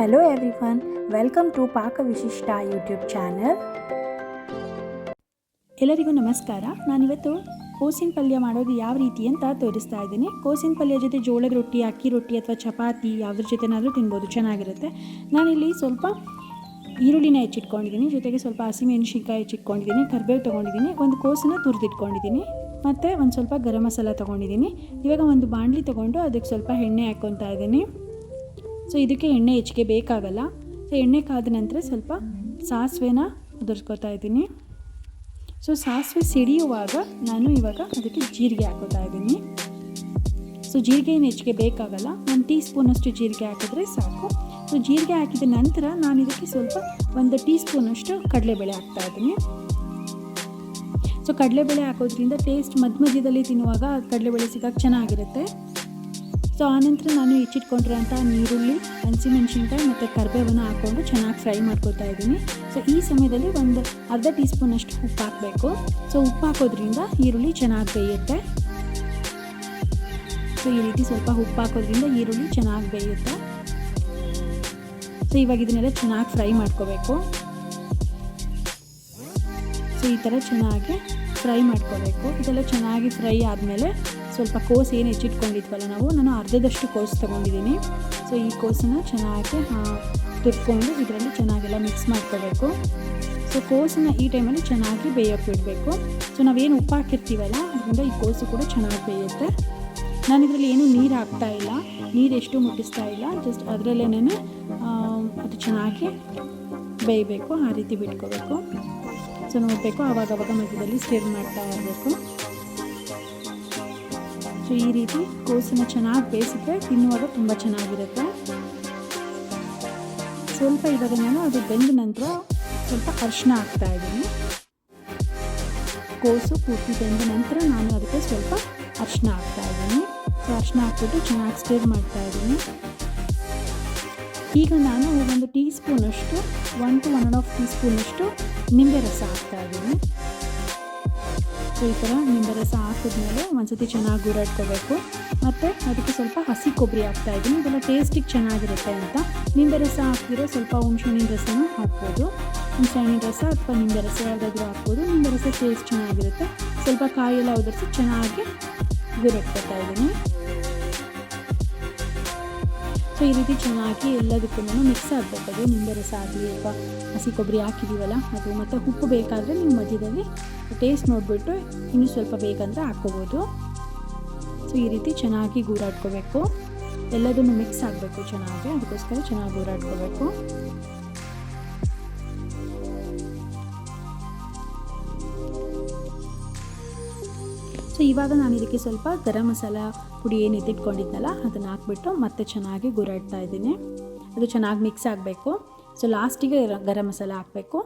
Hello everyone welcome to ಪಾಕ ವಿಶಿಷ್ಟ YouTube channel ಎಲ್ಲರಿಗೂ ನಮಸ್ಕಾರ. ನಾನಿವತ್ತು ಕೋಸಿನ ಪಲ್ಯ ಮಾಡೋದು ಯಾವ ರೀತಿ ಅಂತ ತೋರಿಸ್ತಾ ಇದ್ದೀನಿ. ಕೋಸಿನ ಪಲ್ಯ ಜೊತೆ ಜೋಳದ ರೊಟ್ಟಿ, ಅಕ್ಕಿ ರೊಟ್ಟಿ ಅಥವಾ ಚಪಾತಿ ಯಾವುದ್ರ ಜೊತೆನಾದರೂ ತಿನ್ಬೋದು, ಚೆನ್ನಾಗಿರುತ್ತೆ. ನಾನಿಲ್ಲಿ ಸ್ವಲ್ಪ ಈರುಳ್ಳಿನ ಹೆಚ್ಚಿಟ್ಕೊಂಡಿದ್ದೀನಿ, ಜೊತೆಗೆ ಸ್ವಲ್ಪ ಹಸಿಮೆಣಸಿನ್ಕಾಯಿ ಹೆಚ್ಚಿಟ್ಕೊಂಡಿದ್ದೀನಿ, ಕರ್ಬೇವು ತೊಗೊಂಡಿದ್ದೀನಿ, ಒಂದು ಕೋಸನ್ನು ತುರಿದಿಟ್ಕೊಂಡಿದ್ದೀನಿ, ಮತ್ತು ಒಂದು ಸ್ವಲ್ಪ ಗರಂ ಮಸಾಲ ತೊಗೊಂಡಿದ್ದೀನಿ. ಇವಾಗ ಒಂದು ಬಾಣಲಿ ತೊಗೊಂಡು ಅದಕ್ಕೆ ಸ್ವಲ್ಪ ಎಣ್ಣೆ ಹಾಕ್ಕೊತಾ ಇದ್ದೀನಿ. ಸೊ ಇದಕ್ಕೆ ಎಣ್ಣೆ ಹೆಚ್ಚಿಗೆ ಬೇಕಾಗಲ್ಲ. ಸೊ ಎಣ್ಣೆ ಕಾದ ನಂತರ ಸ್ವಲ್ಪ ಸಾಸಿವೆನ ಉದುರಿಸ್ಕೊತಾ ಇದ್ದೀನಿ. ಸೊ ಸಾಸಿವೆ ಸಿಡಿಯುವಾಗ ನಾನು ಇವಾಗ ಅದಕ್ಕೆ ಜೀರಿಗೆ ಹಾಕೋತಾ ಇದ್ದೀನಿ. ಸೊ ಜೀರಿಗೆ ಏನು ಹೆಚ್ಚಿಗೆ ಬೇಕಾಗಲ್ಲ. ಒಂದು ಟೀ ಸ್ಪೂನಷ್ಟು ಜೀರಿಗೆ ಹಾಕಿದ್ರೆ ಸಾಕು. ಸೊ ಜೀರಿಗೆ ಹಾಕಿದ ನಂತರ ನಾನು ಇದಕ್ಕೆ ಸ್ವಲ್ಪ ಒಂದು ಟೀ ಸ್ಪೂನಷ್ಟು ಕಡಲೆಬೇಳೆ ಹಾಕ್ತಾ ಇದ್ದೀನಿ. ಸೊ ಕಡಲೆಬೇಳೆ ಹಾಕೋದ್ರಿಂದ ಟೇಸ್ಟ್ ಮಧ್ಯ ಮಧ್ಯದಲ್ಲಿ ತಿನ್ನುವಾಗ ಕಡಲೆಬೇಳೆ ಸಿಗೋಕ್ಕೆ ಚೆನ್ನಾಗಿರುತ್ತೆ. ಸೊ ಆನಂತರ ನಾನು ಹೆಚ್ಚಿಟ್ಕೊಂಡಿರೋಂಥ ನೀರುಳ್ಳಿ, ಹಸಿಮೆಣ್ಸಿನ್ಕಾಯಿ ಮತ್ತು ಕರ್ಬೇವನ್ನು ಹಾಕ್ಕೊಂಡು ಚೆನ್ನಾಗಿ ಫ್ರೈ ಮಾಡ್ಕೊತಾ ಇದ್ದೀನಿ. ಸೊ ಈ ಸಮಯದಲ್ಲಿ ಒಂದು ಅರ್ಧ ಟೀ ಸ್ಪೂನಷ್ಟು ಉಪ್ಪು ಹಾಕಬೇಕು. ಸೊ ಉಪ್ಪು ಹಾಕೋದ್ರಿಂದ ಈರುಳ್ಳಿ ಚೆನ್ನಾಗಿ ಬೇಯುತ್ತೆ. ಸೊ ಈ ರೀತಿ ಸ್ವಲ್ಪ ಉಪ್ಪು ಹಾಕೋದ್ರಿಂದ ಈರುಳ್ಳಿ ಚೆನ್ನಾಗಿ ಬೇಯುತ್ತೆ. ಸೊ ಇವಾಗ ಇದನ್ನೆಲ್ಲ ಚೆನ್ನಾಗಿ ಫ್ರೈ ಮಾಡ್ಕೋಬೇಕು. ಸೊ ಈ ಥರ ಚೆನ್ನಾಗಿ ಫ್ರೈ ಮಾಡ್ಕೋಬೇಕು. ಇದೆಲ್ಲ ಚೆನ್ನಾಗಿ ಫ್ರೈ ಆದಮೇಲೆ ಸ್ವಲ್ಪ ಕೋಸು ಏನು ಹೆಚ್ಚಿಟ್ಕೊಂಡಿದ್ವಲ್ಲ ನಾವು, ನಾನು ಅರ್ಧದಷ್ಟು ಕೋಸು ತೊಗೊಂಡಿದ್ದೀನಿ. ಸೊ ಈ ಕೋಸನ್ನು ಚೆನ್ನಾಗಿ ತುರ್ಕೊಂಡು ಇದರಲ್ಲಿ ಚೆನ್ನಾಗೆಲ್ಲ ಮಿಕ್ಸ್ ಮಾಡ್ಕೋಬೇಕು. ಸೊ ಕೋಸನ್ನು ಈ ಟೈಮಲ್ಲಿ ಚೆನ್ನಾಗಿ ಬೇಯೋಕ್ಕೆ ಬಿಡಬೇಕು. ಸೊ ನಾವೇನು ಉಪ್ಪು ಹಾಕಿರ್ತೀವಲ್ಲ, ಅದರಿಂದ ಈ ಕೋಸು ಕೂಡ ಚೆನ್ನಾಗಿ ಬೇಯುತ್ತೆ. ನಾನು ಇದರಲ್ಲಿ ಏನೂ ನೀರು ಹಾಕ್ತಾ ಇಲ್ಲ. ನೀರು ಎಷ್ಟು ಮುಟ್ಟಿಸ್ತಾ ಇಲ್ಲ ಜಸ್ಟ್ ಅದರಲ್ಲೇನೇ ಅದು ಚೆನ್ನಾಗಿ ಬೇಯಬೇಕು, ಆ ರೀತಿ ಬಿಟ್ಕೋಬೇಕು. ಸೊ ನೋಡಬೇಕು ಆವಾಗ ಮಧ್ಯದಲ್ಲಿ ಸ್ಟಿರ್ ಮಾಡ್ತಾ ಇರಬೇಕು. ಸೊ ಈ ರೀತಿ ಕೋಸನ್ನು ಚೆನ್ನಾಗಿ ಬೇಯಿಸಿದ್ರೆ ತಿನ್ನುವಾಗ ತುಂಬ ಚೆನ್ನಾಗಿರುತ್ತೆ. ಸ್ವಲ್ಪ ಇವಾಗ ನಾನು ಅದು ಬೆಂದ ನಂತರ ಸ್ವಲ್ಪ ಅರಿಶಿನ ಹಾಕ್ತಾ ಇದ್ದೀನಿ. ಕೋಸು ಪೂರ್ತಿ ಬೆಂದ ನಂತರ ನಾನು ಅದಕ್ಕೆ ಸ್ವಲ್ಪ ಅರಿಶಿನ ಹಾಕ್ತಾ ಇದ್ದೀನಿ. ಸೊ ಅರಿಶಿನ ಹಾಕ್ಬಿಟ್ಟು ಚೆನ್ನಾಗಿ ಸ್ಟೇರ್ ಮಾಡ್ತಾ ಇದ್ದೀನಿ. ಈಗ ನಾನು ಒಂದು ಟೀ ಸ್ಪೂನಷ್ಟು one two one and half tea ಸ್ಪೂನಷ್ಟು ನಿಂಬೆ ರಸ ಹಾಕ್ತಾ ಇದ್ದೀನಿ. ಈ ಥರ ನಿಂಬೆ ರಸ ಹಾಕಿದ್ಮೇಲೆ ಒಂದ್ಸತಿ ಚೆನ್ನಾಗಿ ಗೂಡಾಡ್ಕೋಬೇಕು ಮತ್ತು ಅದಕ್ಕೆ ಸ್ವಲ್ಪ ಹಸಿ ಕೊಬ್ಬರಿ ಹಾಕ್ತಾ ಇದ್ದೀನಿ. ಇದೆಲ್ಲ ಟೇಸ್ಟಿಗೆ ಚೆನ್ನಾಗಿರುತ್ತೆ ಅಂತ. ನಿಂಬೆ ರಸ ಹಾಕ್ತಿರೋ ಸ್ವಲ್ಪ ಹುಣಸೆಹಣ್ಣಿನ ರಸನೂ ಹಾಕ್ಬೋದು. ಹುಣಸೆಹಣ್ಣಿನ ರಸ ಅಥವಾ ನಿಂಬೆ ರಸ ಯಾವುದಾದ್ರೂ ಹಾಕ್ಬೋದು. ನಿಂಬೆ ರಸ ಟೇಸ್ಟ್ ಚೆನ್ನಾಗಿರುತ್ತೆ. ಸ್ವಲ್ಪ ಕಾಯೆಲ್ಲ ಉದುರಿಸಿ ಚೆನ್ನಾಗಿ ಗುರಾಡ್ಕೊತಾ ಇದ್ದೀನಿ. ಸೊ ಈ ರೀತಿ ಚೆನ್ನಾಗಿ ಎಲ್ಲದಕ್ಕೂ ಮಿಕ್ಸ್ ಆಗಬೇಕು ನಿಂಬೆ ರಸ ಆಗಲಿ ಅಥವಾ ಹಸಿ ಕೊಬ್ಬರಿ ಹಾಕಿದ್ದೀವಲ್ಲ ಅದು ಮತ್ತು ಉಪ್ಪು ಬೇಕಾದರೆ ನೀವು ಮಧ್ಯದಲ್ಲಿ ಟೇಸ್ಟ್ ನೋಡಿಬಿಟ್ಟು ಇನ್ನೂ ಸ್ವಲ್ಪ ಬೇಕಂದರೆ ಹಾಕ್ಕೋಬೋದು. ಸೊ ಈ ರೀತಿ ಚೆನ್ನಾಗಿ ಗೂರಾಡ್ಕೋಬೇಕು. ಎಲ್ಲದನ್ನು ಮಿಕ್ಸ್ ಆಗಬೇಕು ಚೆನ್ನಾಗಿ, ಅದಕ್ಕೋಸ್ಕರ ಚೆನ್ನಾಗಿ ಗೂರಾಡ್ಕೋಬೇಕು. ಸೊ ಇವಾಗ ನಾನು ಇದಕ್ಕೆ ಸ್ವಲ್ಪ ಗರಂ ಮಸಾಲ ಪುಡಿ ಏನು ಎತ್ತಿಟ್ಕೊಂಡಿದ್ನಲ್ಲ ಅದನ್ನು ಹಾಕ್ಬಿಟ್ಟು ಮತ್ತೆ ಚೆನ್ನಾಗಿ ಗುರಾಡ್ತಾ ಇದ್ದೀನಿ. ಅದು ಚೆನ್ನಾಗಿ ಮಿಕ್ಸ್ ಆಗಬೇಕು. ಸೊ ಲಾಸ್ಟಿಗೆ ಗರಂ ಮಸಾಲ ಹಾಕಬೇಕು.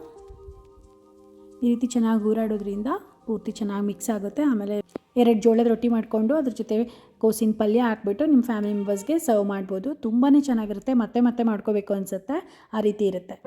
ಈ ರೀತಿ ಚೆನ್ನಾಗಿ ಗೂರಾಡೋದ್ರಿಂದ ಪೂರ್ತಿ ಚೆನ್ನಾಗಿ ಮಿಕ್ಸ್ ಆಗುತ್ತೆ. ಆಮೇಲೆ ಎರಡು ಜೋಳದ ರೊಟ್ಟಿ ಮಾಡಿಕೊಂಡು ಅದ್ರ ಜೊತೆ ಕೋಸಿನ ಪಲ್ಯ ಹಾಕ್ಬಿಟ್ಟು ನಿಮ್ಮ ಫ್ಯಾಮಿಲಿ ಮೆಂಬರ್ಸ್ಗೆ ಸರ್ವ್ ಮಾಡ್ಬೋದು. ತುಂಬಾ ಚೆನ್ನಾಗಿರುತ್ತೆ. ಮತ್ತೆ ಮತ್ತೆ ಮಾಡ್ಕೋಬೇಕು ಅನಿಸುತ್ತೆ. ಆ ರೀತಿ ಇರುತ್ತೆ.